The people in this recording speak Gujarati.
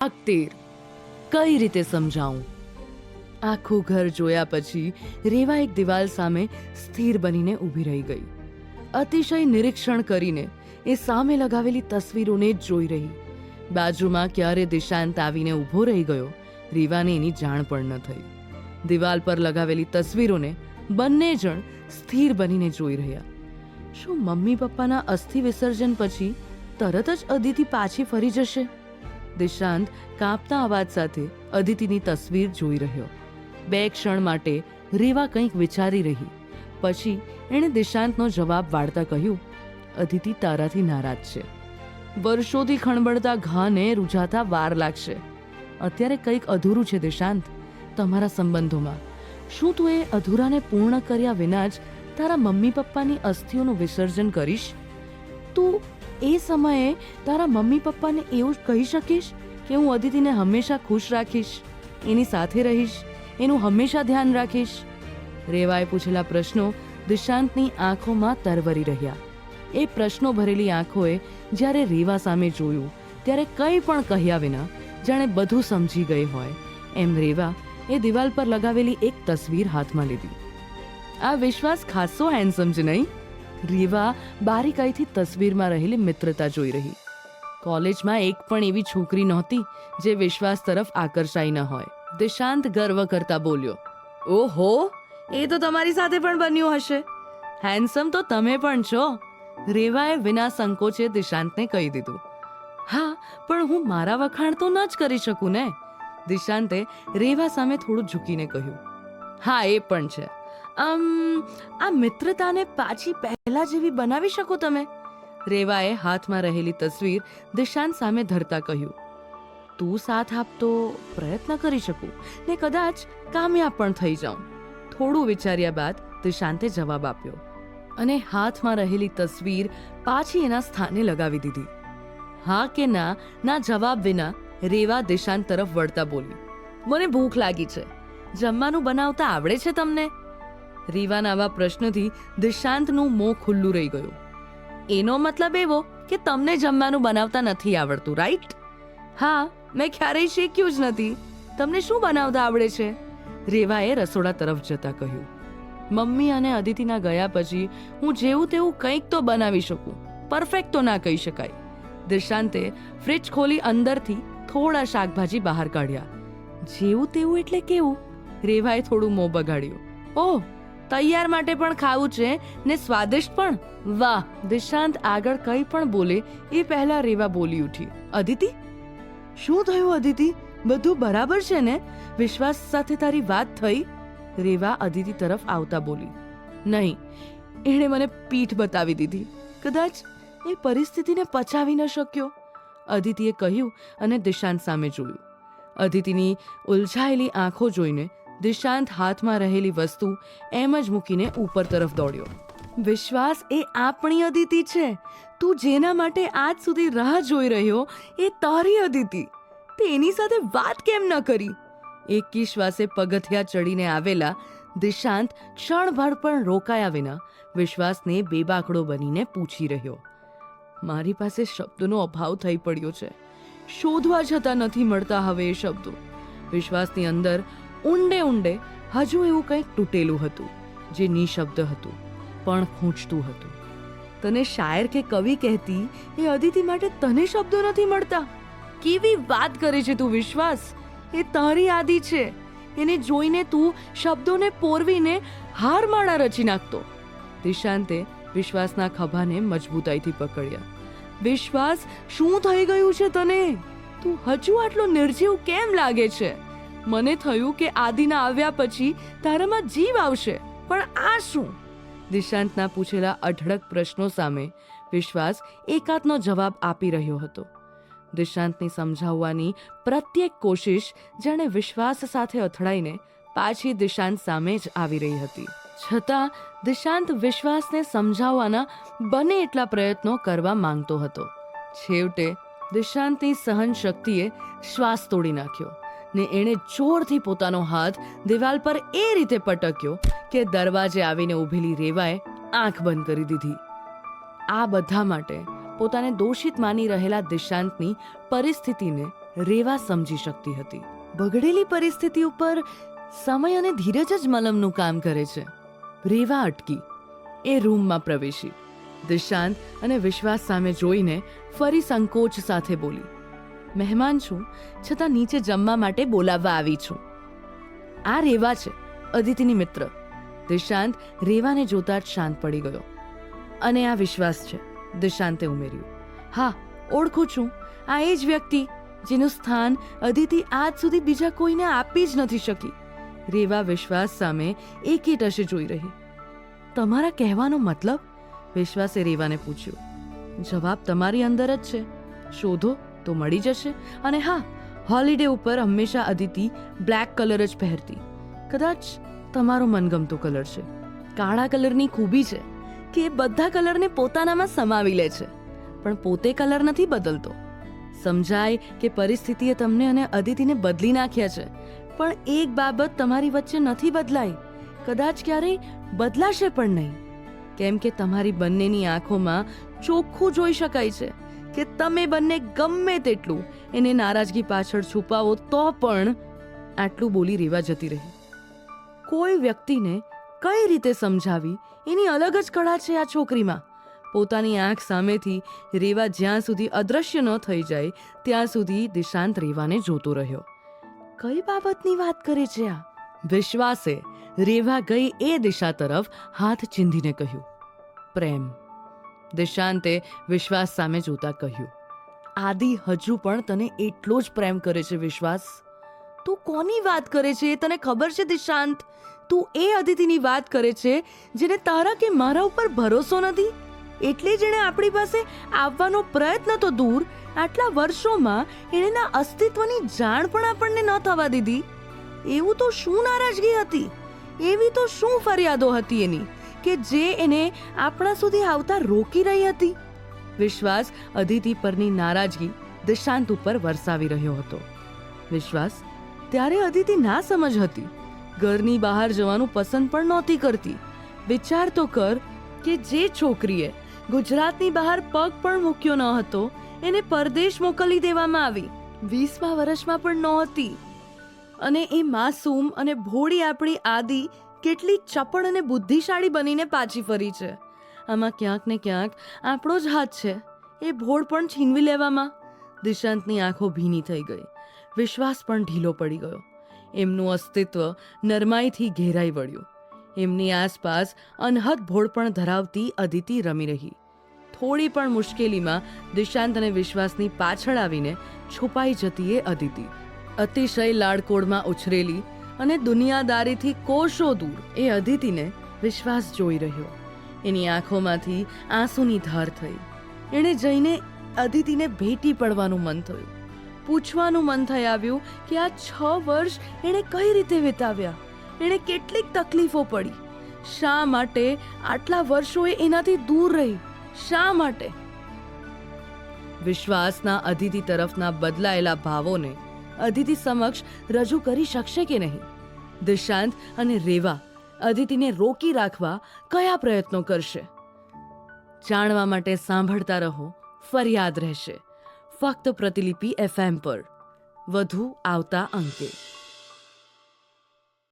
તેર કઈ રીતે સમજાવું? આખું ઘર જોયા પછી રેવા એક દિવાલ સામે સ્થિર બનીને ઊભી રહી ગઈ. અતિશય નિરીક્ષણ કરીને એ સામે લગાવેલી તસવીરોને જ જોઈ રહી. બાજુમાં ક્યારે દિશાંત આવીને ઊભો રહી ગયો, રીવાને એની જાણ પણ ન થઈ. દિવાલ પર લગાવેલી તસવીરોને બંને જણ સ્થિર બનીને જોઈ રહ્યા. શું મમ્મી પપ્પાના અસ્થિ વિસર્જન પછી તરત જ અદિતિ પાછી ફરી જશે? દિશાંત કાપતા અવાજ સાથે અદિતિની તસવીર જોઈ રહ્યો. બે ક્ષણ માટે રેવા કંઈક વિચારી રહી. પછી એણે દિશાંતનો જવાબ વાળતા કહ્યું, અદિતિ તારાથી નારાજ છે. વર્ષોથી ખણબળતા ઘાને રૂઝાતા વાર લાગશે. અત્યારે કંઈક અધૂરું છે દિશાંત, તમારા સંબંધોમાં. શું તું એ અધૂરાને પૂર્ણ કર્યા વિના જ તારા મમ્મી પપ્પાની અસ્થિઓનું વિસર્જન કરીશ? તું એ સમયે તારા મમ્મી પપ્પાને એવું કહી શકીશ કે હું અદિતિને હંમેશા ખુશ રાખીશ, એની સાથે રહીશ, એનું હંમેશા ધ્યાન રાખીશ. રેવાએ પૂછેલા પ્રશ્નો દિશાંતની આંખોમાં તરવરી રહ્યા. એ પ્રશ્નો ભરેલી આંખોએ જ્યારે રેવા સામે જોયું, ત્યારે કંઈ પણ કહ્યા વિના જાણે બધું સમજી ગઈ હોય. એમ રેવા એ દિવાલ પર લગાવેલી એક તસવીર હાથમાં લીધી. આ વિશ્વાસ ખાસો હેન્ડસમ છે નહીં? રીવા બારીકાઈથી તસવીરમાં રહેલી મિત્રતા જોઈ રહી. કોલેજમાં એક પણ એવી છોકરી નહોતી જે વિશ્વાસ તરફ આકર્ષાઈ ન હોય. દિશાંત ગર્વ કરતા બોલ્યો, ઓહો, એ તો તમારી સાથે પણ બન્યું હશે. હેન્ડસમ તો તમે પણ છો. રેવાએ વિના સંકોચે દિશાંતને કહી દીધું, હા, પણ હું મારા વખાણ તો ન જ કરી શકું ને. દિશાંતે રેવા સામે થોડું ઝૂકીને કહ્યું, હા, એ પણ છે. અમ, આ મિત્રતાને પાછી પહેલા જેવી બનાવી શકો તમે? રેવાએ હાથમાં રહેલી તસવીર દિશાંત સામે ધરતા કહ્યું, તું સાથ આપતો પ્રયત્ન કરી શકું, ને કદાચ કામયાબ પણ થઈ જાઉં. થોડું વિચાર્યા બાદ દિશાંતે જવાબ આપ્યો અને હાથમાં રહેલી તસવીર પાછી એના સ્થાને લગાવી દીધી. હા કે ના? ના જવાબ વિના રેવા દિશાંત તરફ વળતા બોલી, મને ભૂખ લાગી છે. જમવાનું બનાવતા આવડે છે તમને? રીવાના આવા પ્રશ્નથી દિશાંતનું મોં ખુલ્લું રહી ગયું. એનો મતલબ એવો કે તમને જમવાનું બનાવતા નથી આવડતું રાઈટ હા, મેં ક્યારેય શીખ્યું જ નથી. તમને શું બનાવતા આવડે છે? રેવાએ રસોડા તરફ જતા કહ્યું. મમ્મી અને અદિતિના ગયા પછી હું જેવું તેવું કંઈક તો બનાવી શકું. પરફેક્ટ તો ના કહી શકાય. દિશાંતે ફ્રિજ ખોલી અંદરથી થોડા શાકભાજી બહાર કાઢ્યા. જેવું તેવું એટલે કેવું? રેવાએ થોડું મોં બગાડ્યું. ઓહ તૈયાર માટે પણ ખાવું છે ને સ્વાદિષ્ટ પણ. વાહ દિશાંત આગળ કંઈ પણ બોલે, એ પહેલા રેવા બોલી ઉઠી. અદિતિ? શું થયું અદિતિ? બધું બરાબર છે ને? વિશ્વાસ સાથે તારી વાત થઈ. રેવા અદિતિ તરફ આવતા બોલી. નહીં, એણે મને પીઠ બતાવી દીધી. કદાચ એ પરિસ્થિતિને પચાવી ન શક્યો. અદિતિએ કહ્યું અને દિશાંત સામે જોયું. અદિતિની ઉલઝાયેલી આંખો જોઈને દિશાંત હાથમાં રહેલી વસ્તુ એમ જ મૂકીને ઉપર તરફ દોડ્યો. વિશ્વાસ એ આપણી અદિતિ છે. તું જેના માટે આજ સુધી રાહ જોઈ રહ્યો એ તારી અદિતિ. તે એની સાથે વાત કેમ ન કરી? એકી શ્વાસે પગથિયા ચડીને આવેલા દિશાંત ક્ષણભર પણ રોકાયા વિના વિશ્વાસને બેબાકડો બનીને પૂછી રહ્યો. મારી પાસે શબ્દનો અભાવ થઈ પડ્યો છે. શોધવા છતાં નથી મળતા હવે એ શબ્દો. વિશ્વાસની અંદર ઊંડે ઊંડે હજુ એવું કંઈક તૂટેલું હતું, જે નિશબ્દ હતું, પણ ખૂંચતું હતું. તને શાયર કે કવિ કહેતી એ અદિતિ માટે તને શબ્દો નથી મળતા. કેવી વાત કરે છે તું વિશ્વાસ? એ તારી આદિ છે. એને જોઈને તું શબ્દોને પોરવીને હારમાળા રચી નાખતો. દિશાંતે વિશ્વાસના ખભાને મજબૂતાઈથી પકડ્યા. વિશ્વાસ શું થઈ ગયું છે તને? તું હજુ આટલો નિર્જીવ કેમ લાગે છે? મને થયું કે આદિના આવ્યા પછી તારામાં જીવ આવશે. પણ આ શું? દિશાંતના પૂછેલા અઢળક પ્રશ્નો સામે વિશ્વાસ એકાતનો જવાબ આપી રહ્યો હતો. દિશાંતની સમજાવવાની પ્રત્યેક કોશિશ જાણે વિશ્વાસ સાથે અથડાઈને પાછી દિશાંત સામે જ આવી રહી હતી. છતાં દિશાંત વિશ્વાસને સમજાવવાના બને એટલા પ્રયત્નો કરવા માંગતો હતો. છેવટે દિશાંતની સહન શક્તિએ શ્વાસ તોડી નાખ્યો. ને એણે જોરથી પોતાનો હાથ દિવાલ પર એ રીતે પટક્યો કે દરવાજે આવીને ઊભેલી રેવાએ આંખ બંધ કરી દીધી. આ બધા માટે પોતાને દોષિત માની રહેલા દિશાંતની પરિસ્થિતિને રેવા સમજી શકતી હતી. બગડેલી પરિસ્થિતિ ઉપર સમય અને ધીરજ જ મલમનું કામ કરે છે. રેવા અટકી, એ રૂમમાં પ્રવેશી. દિશાંત અને વિશ્વાસ સામે જોઈને ફરી સંકોચ સાથે બોલી મહેમાન છું, છતાં નીચે જમવા માટે બોલાવવા આવી છું. આ રેવા છે, અદિતિની મિત્ર. દિશાંત રેવાને જોતા જ શાંત પડી ગયો. અને આ વિશ્વાસ છે, દિશાંતે ઉમેર્યું. હા, ઓળખું છું. આ એ જ વ્યક્તિ જેનું સ્થાન અદિતિ આજ સુધી બીજા કોઈને આપી જ નથી શકી. રેવા વિશ્વાસ સામે એકી ટશે જોઈ રહી. તમારા કહેવાનો મતલબ? વિશ્વાસે રેવાને પૂછ્યું. જવાબ તમારી અંદર જ છે. શોધો. તો મળી જશે. અને હા હોલિડે ઉપર હંમેશા અદિતિ બ્લેક કલર જ પહેરતી. કદાચ તમારો મનગમતો કલર છે. કાળા કલરની ખૂબી છે કે એ બધા કલરને પોતાનામાં સમાવી લે છે. પણ પોતે કલર નથી બદલતો. સમજાય કે પરિસ્થિતિએ તમને અને અદિતિને બદલી નાખ્યા છે. પણ એક બાબત તમારી વચ્ચે નથી બદલાઈ. કદાચ ક્યારેય બદલાશે પણ નહીં. કેમ કે તમારી બંનેની આંખોમાં ચોખ્ખું જોઈ શકાય છે. કે તમે બંને ગમે તેટલું એને નારાજગી પાછળ છુપાવો, તો પણ આટલું બોલી રેવા જતી રહી. કોઈ વ્યક્તિને કઈ રીતે સમજાવી? એની અલગ જ કળા છે આ છોકરીમાં. પોતાની આંખ સામેથી રેવા જ્યાં સુધી અદ્રશ્ય ન થઈ જાય, ત્યાં સુધી દિશાંત રેવાને જોતો રહ્યો. કઈ બાબતની વાત કરે છે આ? વિશ્વાસે રેવા ગઈ એ દિશા તરફ હાથ ચીંધીને કહ્યું, પ્રેમ. દિશાંતે વિશ્વાસ સામે જોતા કહ્યું, આદિ હજુ પણ તને એટલો જ પ્રેમ કરે છે વિશ્વાસ? તું કોની વાત કરે છે એ તને ખબર છે દિશાંત? તું એ અદિતિની વાત કરે છે જેને તારા કે મારા ઉપર ભરોસો નથી? એટલે જેણે આપણી પાસે આવવાનો પ્રયત્ન તો દૂર, આટલા વર્ષોમાં એણેના અસ્તિત્વની જાણ પણ આપણને ન થવા દીધી? એવું તો શું નારાજગી હતી? એવી તો શું ફરિયાદો હતી એની? કે જે એને આપણા સુધી આવતા રોકી રહી હતી? વિશ્વાસ અદિતિ પરની નારાજગી દિશાંત ઉપર વરસાવી રહ્યો હતો. વિશ્વાસ, ત્યારે અદિતિ ના સમજ હતી. ઘરની બહાર જવાનું પસંદ પણ નહોતી કરતી. વિચાર તો કર કે જે છોકરીએ ગુજરાતની બહાર પગ પણ મૂક્યો ન હતો, એને પરદેશ મોકલી દેવામાં આવી. વીસમા વર્ષમાં પણ નહોતી. અને એ માસૂમ અને ભોળી આપણી આદિ કેટલી ચપળ અને બુદ્ધિશાળી બનીને પાછી ફરી છે. આમાં ક્યાંક ને ક્યાંક આપણો જ હાથ છે. એ ભોળ પણ છીનવી લેવામાં. દિશાંતની આંખો ભીની થઈ ગઈ. વિશ્વાસ પણ ઢીલો પડી ગયો. એમનું અસ્તિત્વ નરમાઈથી ઘેરાઈ વળ્યું. એમની આસપાસ અનહદ ભોળપણ ધરાવતી અદિતિ રમી રહી. થોડી પણ મુશ્કેલીમાં દિશાંત અને વિશ્વાસની પાછળ આવીને છુપાઈ જતી એ અદિતિ. અતિશય લાડકોડમાં ઉછરેલી અને દુનિયાદારીથી કોષો દૂર એ અદિતિને વિશ્વાસ જોઈ રહ્યો. એની આંખોમાંથી આંસુની ધાર થઈ. એણે જઈને અદિતિને ભેટી પડવાનું મન થયું. પૂછવાનું મન થઈ આવ્યું કે આ છ વર્ષ એણે કઈ રીતે વિતાવ્યા? એણે કેટલીક તકલીફો પડી. શા માટે આટલા વર્ષોએ એનાથી દૂર રહી? શા માટે? વિશ્વાસના અદિતિ તરફના બદલાયેલા ભાવોને અદિતિ સમક્ષ રજૂ કરી શકશે કે નહીં? દિશાંત અને રેવા અદિતિને રોકી રાખવા કયા પ્રયત્નો કરશે? જાણવા માટે સાંભળતા રહો, ફરિયાદ રહેશે. ફક્ત પ્રતિલિપિ એફએમ પર. વધુ આવતા અંકે.